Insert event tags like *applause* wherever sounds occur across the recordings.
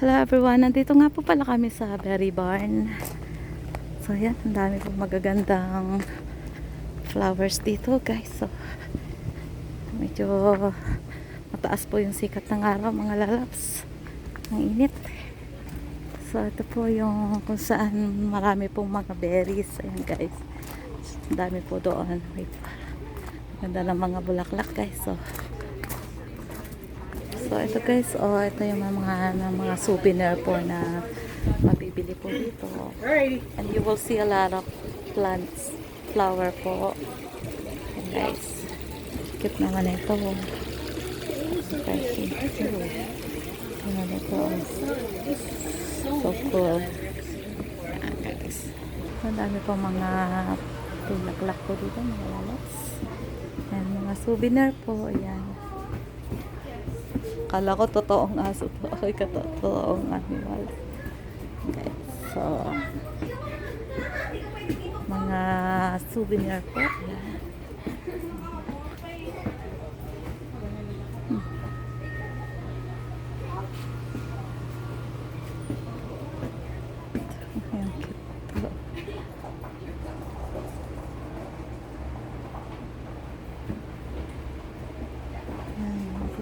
Hello everyone, nandito nga po pala kami sa Berry Barn. So yan, ang dami pong magagandang flowers dito guys. So, medyo mataas po yung sikat ng araw mga lalabs. Ang init. So ito po yung kung saan marami pong mga berries. Ayan guys. Ang dami po doon. Wait. Ganda ng mga bulaklak guys. So, So ito guys, oh ito yung mga mga, mga souvenir po na mabibili po dito. And you will see a lot of plants, flower po. And guys, cute naman ito. You. Tingnan ito. So cool. Ayan guys. Ang dami po mga tulaklak po dito, mga lalas. And mga souvenir po, ayan. Kala ko totoong aso to. Ay, katotoong animal. Okay. So, mga souvenir po.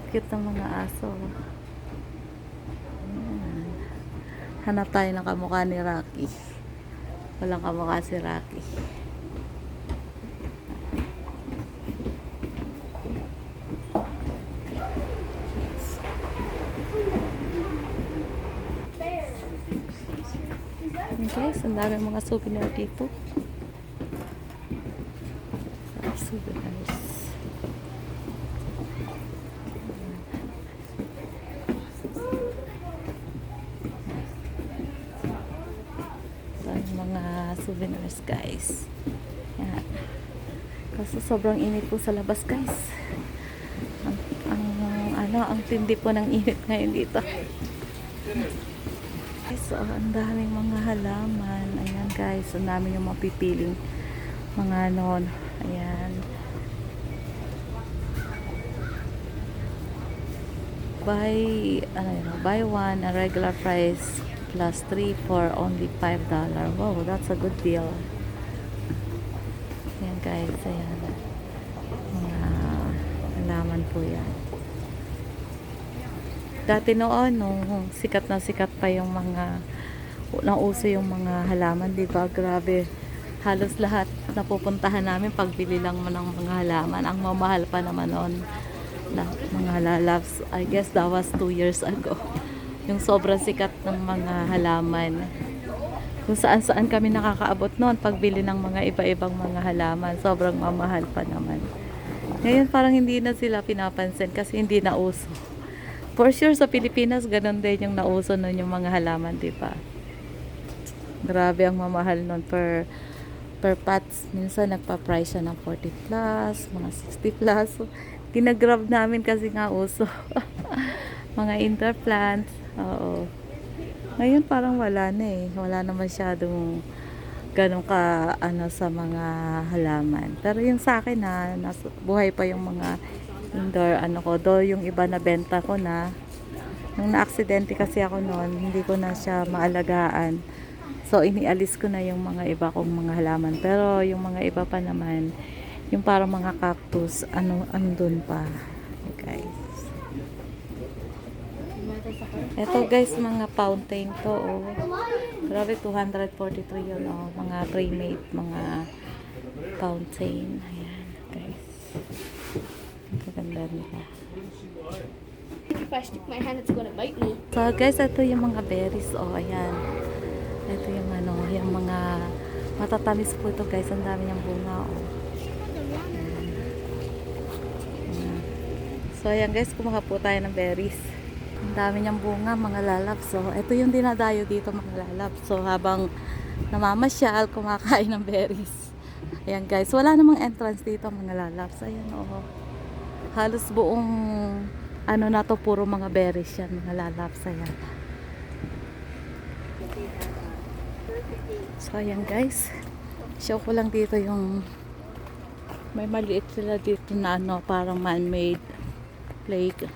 Cute ng mga aso. Ayan. Hanap tayo ng kamukha ni Rocky. Walang kamukha si Rocky. Ang dami mga souvenir dito. Souvenirs. Ito yung mga souvenirs guys. Yan. Kasi sobrang init po sa labas guys. Ang, ang ano, ang tindi po ng init ngayon dito. So, ang daming mga halaman. Ayan guys, ang dami yung mapipiling mga non. Ayan. Buy, ano yun, buy one, a regular price plus 3 for only $5. Wow, that's a good deal. Ayan guys, ayan. Mga halaman po yan. Dati noon, nung sikat na sikat pa yung mga, nauso yung mga halaman, di ba? Grabe. Halos lahat na pupuntahan namin, pagbili lang mo ng mga halaman. Ang mamahal pa naman noon. Mga lalabs. I guess that was 2 years ago. *laughs* Yung sobrang sikat ng mga halaman. Kung saan saan kami nakakaabot noon, pagbili ng mga iba-ibang mga halaman. Sobrang mamahal pa naman. Ngayon parang hindi na sila pinapansin kasi hindi na uso. For sure sa Pilipinas, ganun din yung nauso nun yung mga halaman, di ba? Grabe ang mamahal nun per per pots. Minsan nagpa-price siya ng 40 plus, mga 60 plus. Ginagrab namin kasi nga uso. *laughs* mga indoor plants. Oo. Ngayon parang wala na eh. Wala na masyadong ganun ka ano sa mga halaman. Pero yung sa akin na nas, buhay pa yung mga indoor ano ko. Do yung iba na benta ko na. Nung na-aksidente kasi ako noon, hindi ko na siya maalagaan. So inialis ko na yung mga iba kong mga halaman. Pero yung mga iba pa naman, yung parang mga cactus, ano andun pa. Guys. Ito guys, mga fountain to. Oh. Grabe, 243 yun. Oh. Mga pre-made, mga fountain. Ayan, guys. Ang gaganda nila. If I stick my hand, it's gonna bite me. So guys, ito yung mga berries. Oh, ayan. Ito yung ano, yung mga matatamis po ito guys. Ang dami niyang bunga. Oh. So ayan guys, kumuha po tayo ng berries. Ang dami niyang bunga, mga lalap. So ito yung dinadayo dito mga lalap. So habang namamasyal, kumakain ng berries. Ayan guys, wala namang entrance dito mga lalaps. Ayan oh. Halos buong ano na to, puro mga berries yan, mga lalaps. Ayan. So ayan guys. Show ko lang dito yung may maliit sila dito na ano, parang man-made lake.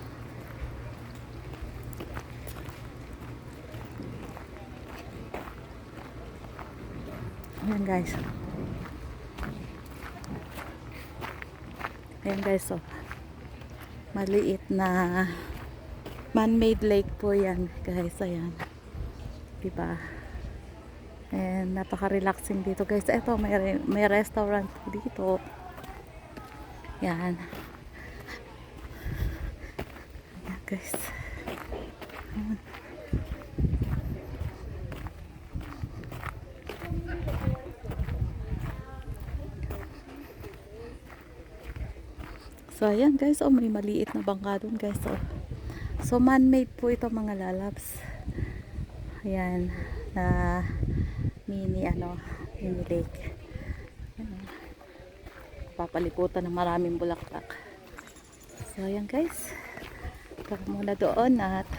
Ayan guys. Ayan guys, oh. Maliit na man-made lake po yan, guys. Ayan. Diba? And napaka-relaxing dito, guys. Ito, may, may restaurant dito. Yan. Ayan, guys. So, ayan guys. Oh, may maliit na bangka dun guys. Oh. So, man-made po ito mga lalabs. Ayan. Na mini, ano, mini lake. Ayan. Papaliputan ng maraming bulaklak. So, ayan guys. Tara muna doon at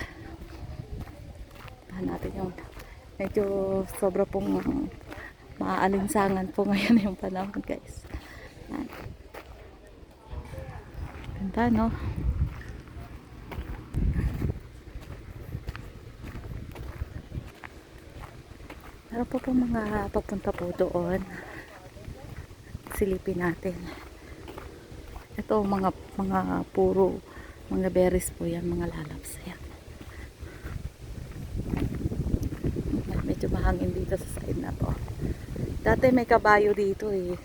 tahan natin yung medyo sobra pong maaalinsangan po ngayon yung panahon guys. Ayan. Ganda, no? Meron po po mga papunta po doon. Silipin natin. Ito, mga, mga puro, mga berries po yan, mga lalabs. Ayan. Medyo mahangin dito sa side na to. Dati may kabayo dito eh.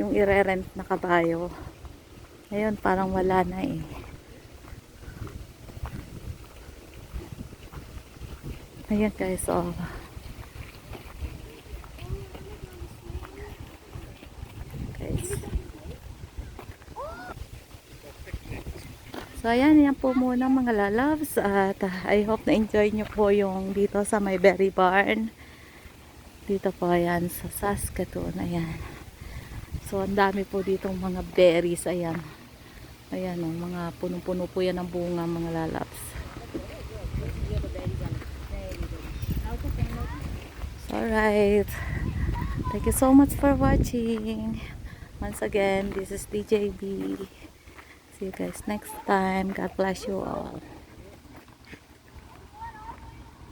Yung ire-rent na kabayo. Ngayon, parang wala na eh. Ayan guys, oh. Guys. So, ayan, yan po muna mga lalabs. At ah, I hope na enjoy nyo po yung dito sa may berry barn. Dito po, ayan, sa Saskatoon. Ayan. So, ang dami po ditong mga berries. Ayan. Ayan, oh, mga punong-puno po yan ng bunga, mga lalabs. Alright. Thank you so much for watching. Once again, this is DJB. See you guys next time. God bless you all.